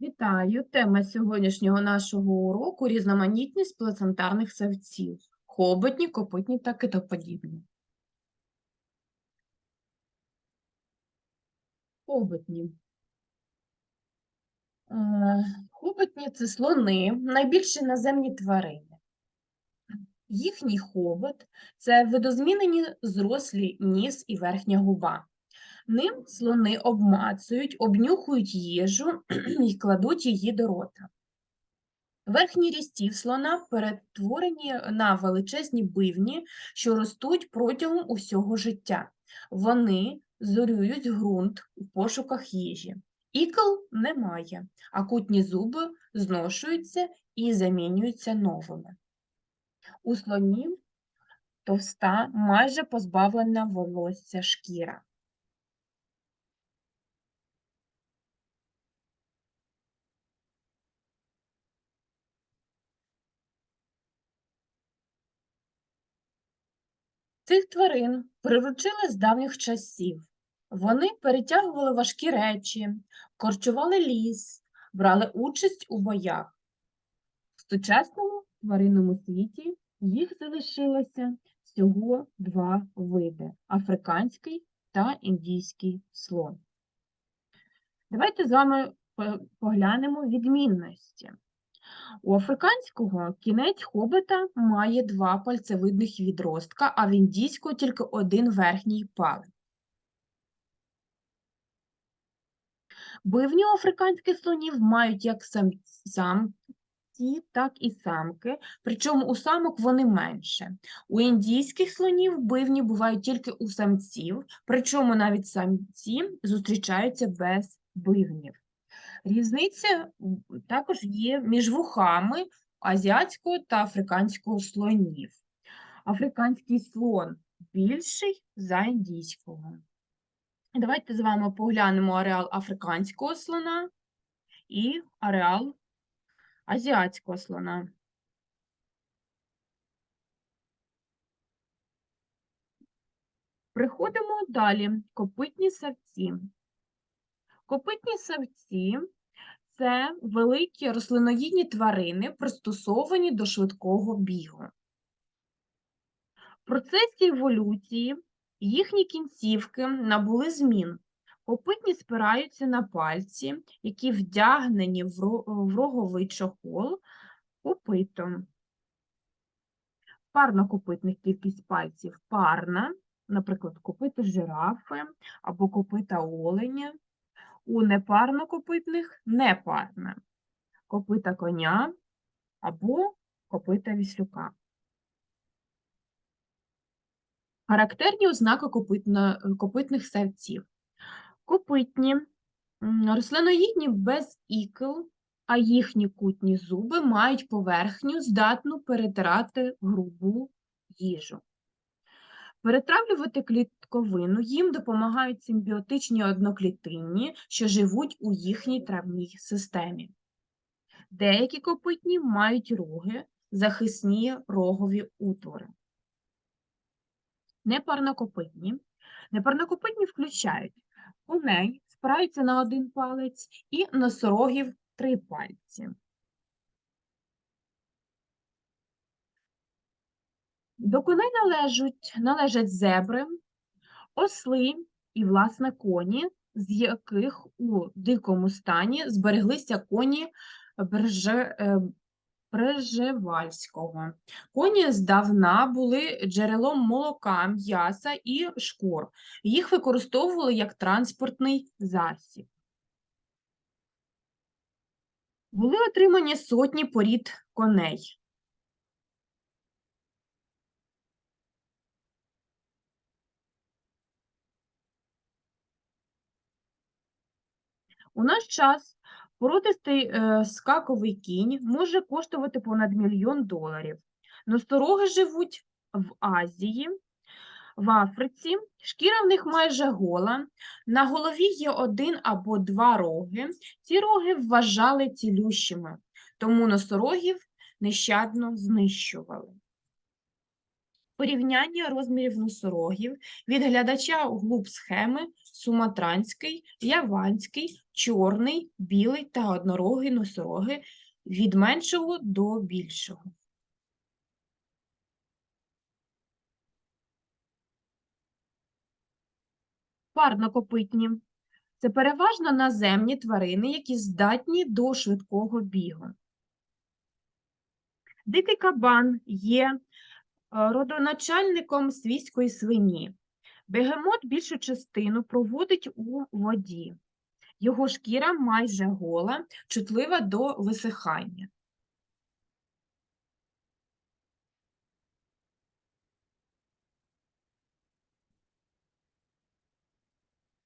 Вітаю! Тема сьогоднішнього нашого уроку різноманітність плацентарних савців. Хоботні, копитні та китоподібні. Хоботні. Е, Хоботні – це слони, найбільші наземні тварини. Їхній хобот – це видозмінені зрослі ніс і верхня губа. Ним слони обмацують, обнюхують їжу і кладуть її до рота. Верхні рістів слона перетворені на величезні бивні, що ростуть протягом усього життя. Вони зорюють ґрунт у пошуках їжі. Ікл немає, а кутні зуби зношуються і замінюються новими. У слонів товста, майже позбавлена волосся шкіра. Цих тварин приручили з давніх часів. Вони перетягували важкі речі, корчували ліс, брали участь у боях. В сучасному тваринному світі їх залишилося всього два види африканський та індійський слон. Давайте з вами поглянемо відмінності. У африканського кінець хобота має два пальцевидних відростка, а в індійського тільки один верхній палець. Бивні африканських слонів мають як самці, так і самки, причому у самок вони менше. У індійських слонів бивні бувають тільки у самців, причому навіть самці зустрічаються без бивнів. Різниця також є між вухами азіатського та африканського слонів. Африканський слон більший за індійського. Давайте з вами поглянемо ареал африканського слона і ареал азіатського слона. Приходимо далі. Копитні савці. Копитні савці це великі рослиноїдні тварини, пристосовані до швидкого бігу. В процесі еволюції їхні кінцівки набули змін. Копитні спираються на пальці, які вдягнені в роговий чохол копитом. Парнокопитних кількість пальців парна, наприклад, копита жирафи або копита оленя у непарнокопитних непарне копита коня або копита віслюка. Характерні ознаки копитних савців. Копитні, рослиноїдні без ікл, а їхні кутні зуби мають поверхню, здатну перетирати грубу їжу. Перетравлювати клітковину їм допомагають симбіотичні одноклітинні, що живуть у їхній травній системі. Деякі копитні мають роги, захисні рогові утвори. Непарнокопитні. Непарнокопитні включають коней, спираються на один палець і носорогів три пальці. До коней належать, належать зебри, осли і, власне, коні, з яких у дикому стані збереглися коні Берже, е, Прежевальського. Коні здавна були джерелом молока, м'яса і шкур. Їх використовували як транспортний засіб. Були отримані сотні порід коней. У наш час породистий е, скаковий кінь може коштувати понад мільйон доларів. Ностороги живуть в Азії, в Африці, шкіра в них майже гола, на голові є один або два роги. Ці роги вважали цілющими, тому носорогів нещадно знищували. Порівняння розмірів носорогів від глядача глуб схеми суматранський, яванський, чорний, білий та однорогий носороги від меншого до більшого. Парнокопитні це переважно наземні тварини, які здатні до швидкого бігу. Дикий кабан є родоначальником свійської свині. Бегемот більшу частину проводить у воді. Його шкіра майже гола, чутлива до висихання.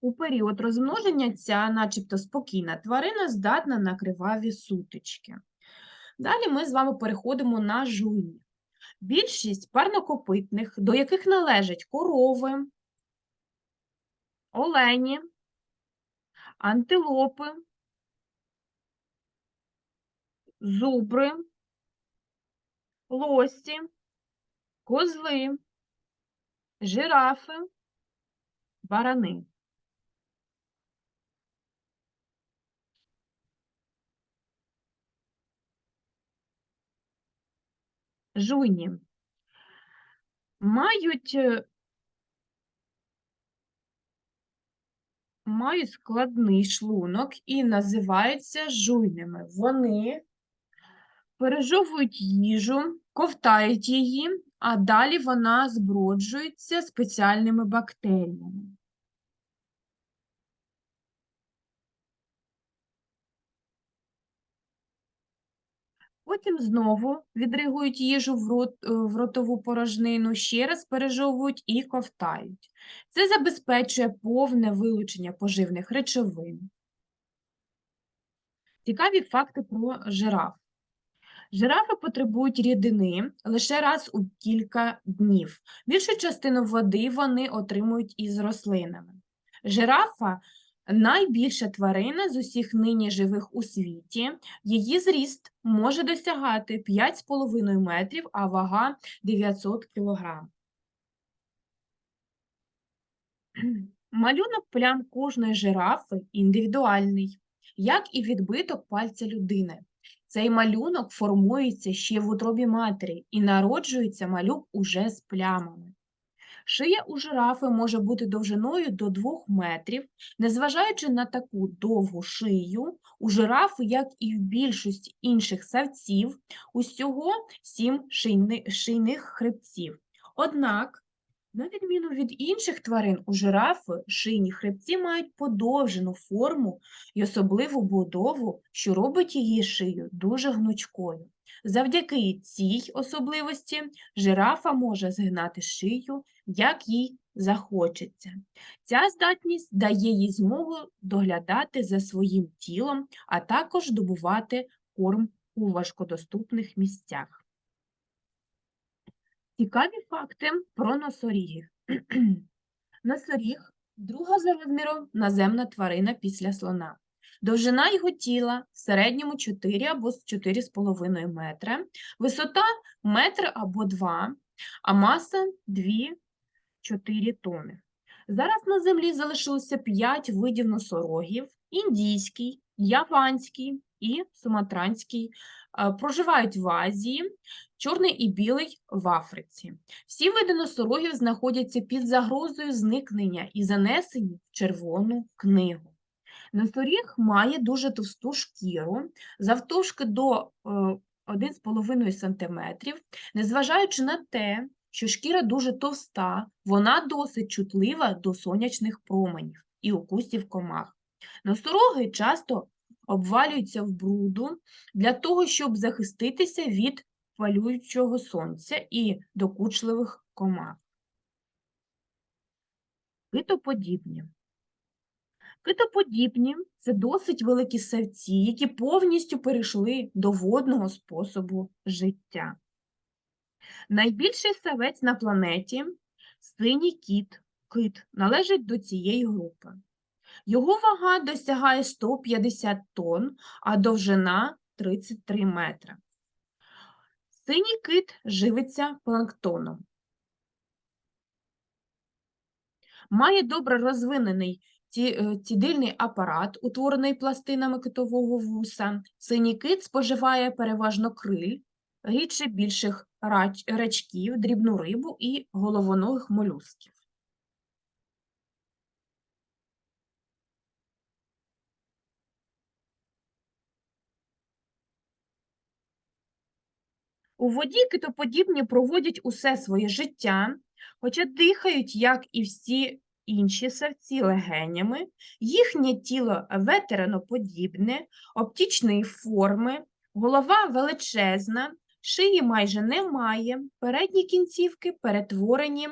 У період розмноження ця, начебто спокійна тварина, здатна на криваві сутички. Далі ми з вами переходимо на жуйні. Більшість парнокопитних, до яких належать корови, олені, антилопи, зубри, лосі, козли, жирафи, барани. Жуйні мають е, мають складний шлунок і називаються жуйними. Вони пережовують їжу, ковтають її, а далі вона зброджується спеціальними бактеріями. Потім знову відригують їжу в, рот, е, в ротову порожнину, ще раз пережовують і ковтають. Це забезпечує повне вилучення поживних речовин. Цікаві факти про жираф. Жирафи потребують рідини лише раз у кілька днів. Більшу частину води вони отримують із рослинами. Жирафа найбільша тварина з усіх нині живих у світі. Її зріст може досягати 5,5 метрів, а вага 900 кг. Малюнок плям кожної жирафи індивідуальний, як і відбиток пальця людини. Цей малюнок формується ще в утробі матері і народжується малюк уже з плямами. Шия у жирафи може бути довжиною до 2 метрів. Незважаючи на таку довгу шию, у жирафи, як і в більшості інших савців, усього 7 шийних хребців. Однак, на відміну від інших тварин, у жирафи шийні хребці мають подовжену форму і особливу будову, що робить її шию дуже гнучкою. Завдяки цій особливості жирафа може згинати шию, як їй захочеться. Ця здатність дає їй змогу доглядати за своїм тілом, а також добувати корм у важкодоступних місцях. Цікаві факти про носорігів. Носоріг друга за розміром наземна тварина після слона. Довжина його тіла в середньому 4 або 4,5 метри, висота метр або 2, а маса 2-4 тони. Зараз на землі залишилося 5 видів носорогів: індійський, яванський і суматранський. Проживають в Азії, чорний і білий в Африці. Всі види носорогів знаходяться під загрозою зникнення і занесені в Червону книгу. Носоріг має дуже товсту шкіру, завтовшки до 1,5 е, см, незважаючи на те, що шкіра дуже товста, вона досить чутлива до сонячних променів і укусів комах. Носороги часто обвалюються в бруду для того, щоб захиститися від палюючого сонця і докучливих комах. Китоподібні. Китоподібні це досить великі савці, які повністю перейшли до водного способу життя. Найбільший савець на планеті синій кіт, кит, належить до цієї групи. Його вага досягає 150 тонн, а довжина 33 метри. Синій кит живиться планктоном. Має добре розвинений ті- е, апарат, утворений пластинами китового вуса. Синій кит споживає переважно криль, рідше більших рач- рачків, дрібну рибу і головоногих молюсків. У воді китоподібні проводять усе своє життя, хоча дихають, як і всі інші савці, легенями, їхнє тіло ветериноподібне, оптічної форми, голова величезна, шиї майже немає, передні кінцівки перетворені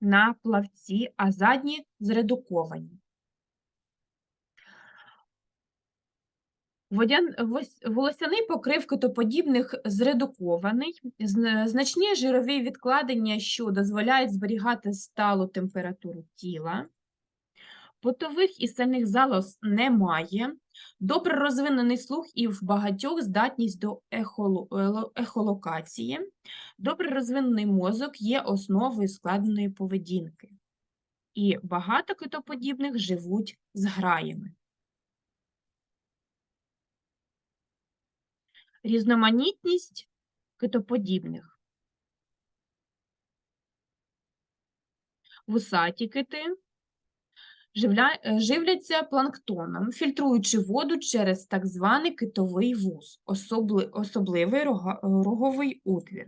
на плавці, а задні зредуковані. Волосяний покрив китоподібних зредукований, значні жирові відкладення, що дозволяють зберігати сталу температуру тіла. Потових і сальних залоз немає. Добре розвинений слух і в багатьох здатність до ехолокації. Добре розвинений мозок є основою складеної поведінки. І багато китоподібних живуть з граями. Різноманітність китоподібних. Вусаті кити живляться планктоном, фільтруючи воду через так званий китовий вуз, особливий роговий утвір.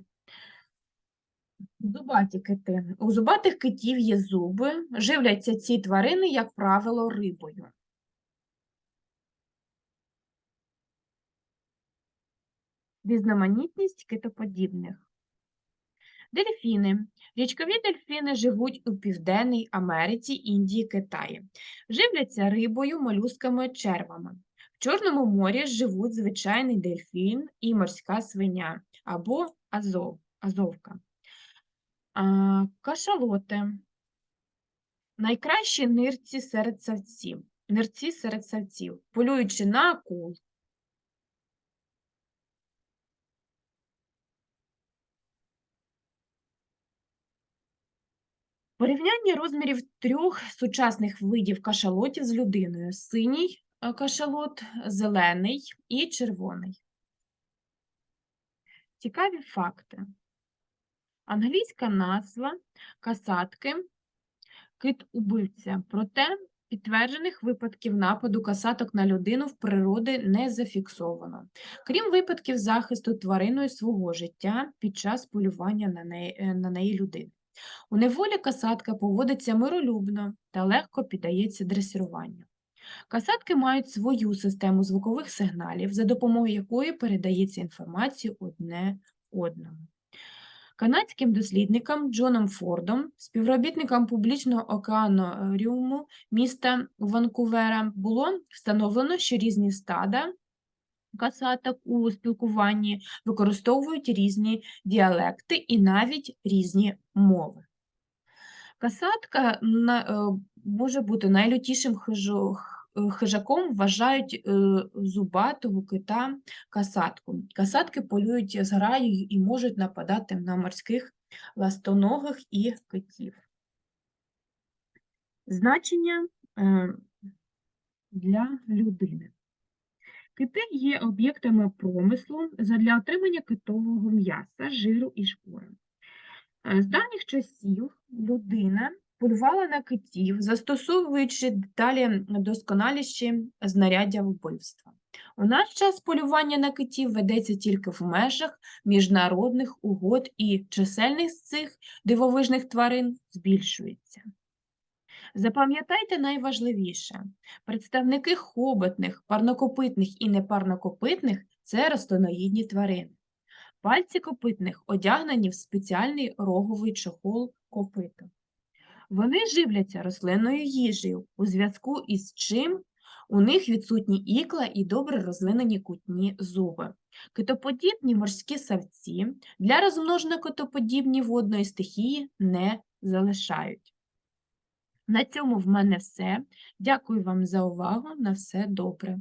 Зубаті кити. У зубатих китів є зуби, живляться ці тварини, як правило, рибою. Різноманітність китоподібних. Дельфіни. Річкові дельфіни живуть у Південній Америці, Індії, Китаї. Живляться рибою, молюсками, червами. В Чорному морі живуть звичайний дельфін і морська свиня або азов, азовка. А, кашалоти. Найкращі нирці серед савців. Нирці серед савців, полюючи на акул, Порівняння розмірів трьох сучасних видів кашалотів з людиною: синій е, кашалот, зелений і червоний. Цікаві факти. Англійська назва касатки кит-убивця, проте підтверджених випадків нападу касаток на людину в природі не зафіксовано, крім випадків захисту твариною свого життя під час полювання на неї, е, на неї людини. У неволі касатка поводиться миролюбно та легко піддається дресируванню. Касатки мають свою систему звукових сигналів, за допомогою якої передається інформація одне одному. Канадським дослідникам Джоном Фордом, співробітникам публічного океанаріуму міста Ванкувера, було встановлено, що різні стада касаток у спілкуванні використовують різні діалекти і навіть різні мови. Касатка е, може бути найлютішим хижаком, вважають е, зубатого кита касатку. Касатки полюють з граєю і можуть нападати на морських ластоногих і китів. Значення е, для людини. Кити є об'єктами промислу задля отримання китового м'яса, жиру і шкури. Е, З давніх часів людина полювала на китів, застосовуючи деталі досконаліші знаряддя вбивства. У наш час полювання на китів ведеться тільки в межах міжнародних угод, і чисельність цих дивовижних тварин збільшується. Запам'ятайте найважливіше: представники хоботних, парнокопитних і непарнокопитних це ростоноїдні тварини. Пальці копитних одягнені в спеціальний роговий чохол копита. Вони живляться рослинною їжею, у зв'язку із чим у них відсутні ікла і добре розвинені кутні зуби. Китоподібні морські савці для розмноження китоподібні водної стихії не залишають. На цьому в мене все. Дякую вам за увагу. На все добре.